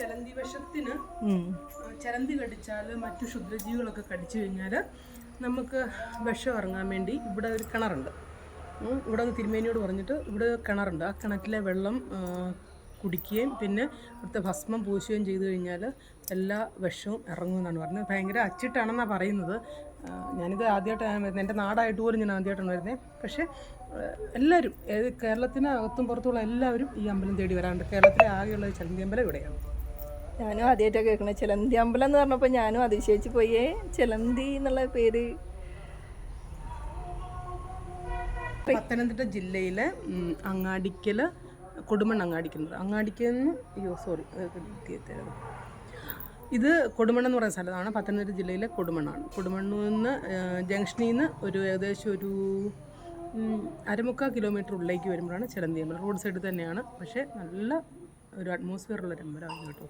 ചലന്തി വിഷത്തിന്. ചലന്തി കടിച്ചാൽ മറ്റു ക്ഷുദ്രജീവികളൊക്കെ കടിച്ചു കഴിഞ്ഞാൽ നമുക്ക് വിഷം ഇറങ്ങാൻ വേണ്ടി ഇവിടെ ഒരു കിണറുണ്ട്. ഇവിടെ ഒന്ന് തിരുമേനിയോട് പറഞ്ഞിട്ട് ഇവിടെ കിണറുണ്ട്. ആ കിണറ്റിലെ വെള്ളം കുടിക്കുകയും പിന്നെ ഇവിടുത്തെ ഭസ്മം പൂശുകയും ചെയ്തു കഴിഞ്ഞാൽ എല്ലാ വിഷവും ഇറങ്ങുമെന്നാണ് പറഞ്ഞത്. ഭയങ്കര അച്ചിട്ടാണെന്നാണ് പറയുന്നത്. ഞാനിത് ആദ്യമായിട്ടാണ് വരുന്നത്. എന്റെ നാടായിട്ട് പോലും ഞാൻ ആദ്യമായിട്ടാണ് വരുന്നത്. പക്ഷേ എല്ലാവരും ഏത് കേരളത്തിന് അകത്തും പുറത്തുള്ള എല്ലാവരും ഈ അമ്പലം തേടി വരാറുണ്ട്. കേരളത്തിലെ ആകെയുള്ള ചലന്തി അമ്പലം ഇവിടെയാണ്. ഞാനും ആദ്യമായിട്ടാണ് കേൾക്കണത് ചിലന്തി അമ്പലം എന്ന് പറഞ്ഞപ്പോൾ ഞാനും അതിശയിച്ച് പോയേ. ചിലന്തി എന്നുള്ള പേര്. പത്തനംതിട്ട ജില്ലയിലെ അങ്ങാടിക്കൽ കൊടുമണ്ണ് അങ്ങാടിക്കുന്നത് അങ്ങാടിക്കെന്ന് അയ്യോ സോറി ഇത് കൊടുമണ്ണ് എന്ന് പറയുന്ന സ്ഥലമാണ്. പത്തനംതിട്ട ജില്ലയിലെ കൊടുമണ്ണാണ്. കൊടുമണ്ണിൽ നിന്ന് ജംഗ്ഷനിൽ നിന്ന് ഒരു ഏകദേശം ഒരു അരമുക്കാൽ കിലോമീറ്റർ ഉള്ളിലേക്ക് വരുമ്പോഴാണ് ചിലന്തി അമ്പലം. റോഡ് സൈഡിൽ തന്നെയാണ്. പക്ഷേ നല്ല ഒരു അറ്റ്മോസ്ഫിയർ ഉള്ള ഒരു അമ്പലമാണ് കേട്ടോ.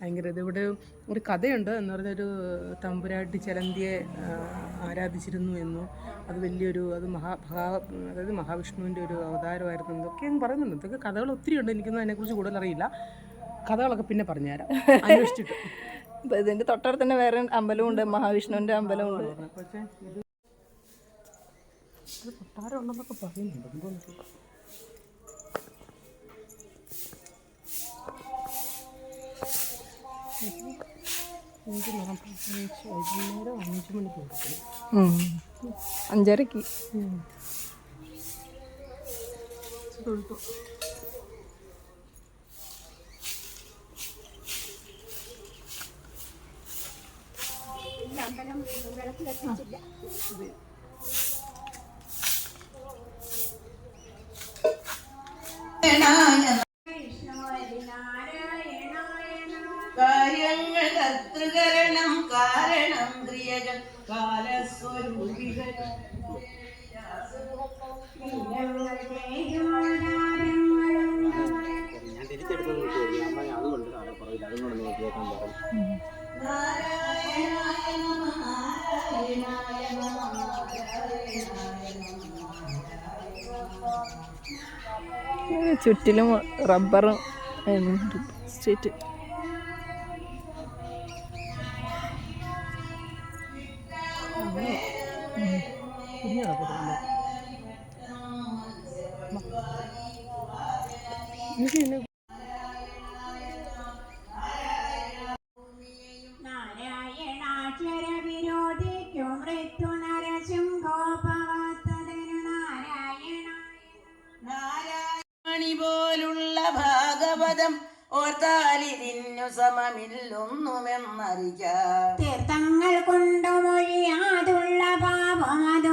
ഭയങ്കര ഇത്. ഇവിടെ ഒരു കഥയുണ്ട് എന്ന് പറഞ്ഞൊരു തമ്പുരാട്ടി ചലന്തിയെ ആരാധിച്ചിരുന്നു എന്നും. അത് വലിയൊരു അത് മഹാ മഹാ അതായത് മഹാവിഷ്ണുവിന്റെ ഒരു അവതാരമായിരുന്നു എന്നൊക്കെ പറയുന്നുണ്ട്. ഇതൊക്കെ കഥകൾ ഒത്തിരി ഉണ്ട്. എനിക്കൊന്നും അതിനെക്കുറിച്ച് കൂടുതൽ അറിയില്ല. കഥകളൊക്കെ പിന്നെ പറഞ്ഞുതരാം. അന്വേഷിച്ചിട്ട്. ഇപ്പം ഇതിന്റെ തൊട്ടടുത്ത് തന്നെ വേറെ അമ്പലമുണ്ട് മഹാവിഷ്ണുവിന്റെ അമ്പലമുണ്ട് പക്ഷേ ഇത് ഇത് കൊട്ടാരം ഉണ്ടെന്നൊക്കെ പറയുന്നുണ്ട്. വൈകുന്നേരം അഞ്ച് മണിക്ക്. അഞ്ചരക്ക്. തൊഴുത്തു കാര്യങ്ങൾ കർത്തൃകരണം കാരണം ക്രിയകൾ കാലസ്വരൂപികൾ ഞാൻ ചുറ്റിലും റബ്ബറും സ്ട്രീറ്റ് നാരായണ നാരായണി പോലുള്ള ഭാഗവതം ഓർത്താലിതിന്നു സമമില്ലൊന്നുമെന്നറിയാം. തീർത്ഥങ്ങൾ കൊണ്ടു മൊഴിയാതുള്ള പാപം അതു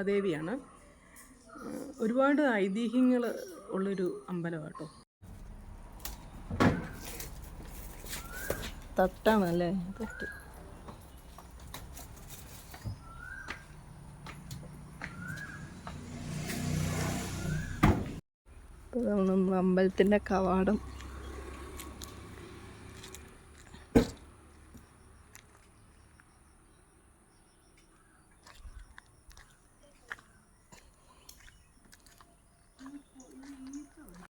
ദുർഗാദേവിയാണ് ആ, ഒരുപാട് ഐതിഹ്യങ്ങൾ ഉള്ളൊരു അമ്പലം കേട്ടോ തട്ടാണല്ലേ? തട്ട്. ഇപ്പൊ നമ്മൾ അമ്പലത്തിന്റെ കവാടം.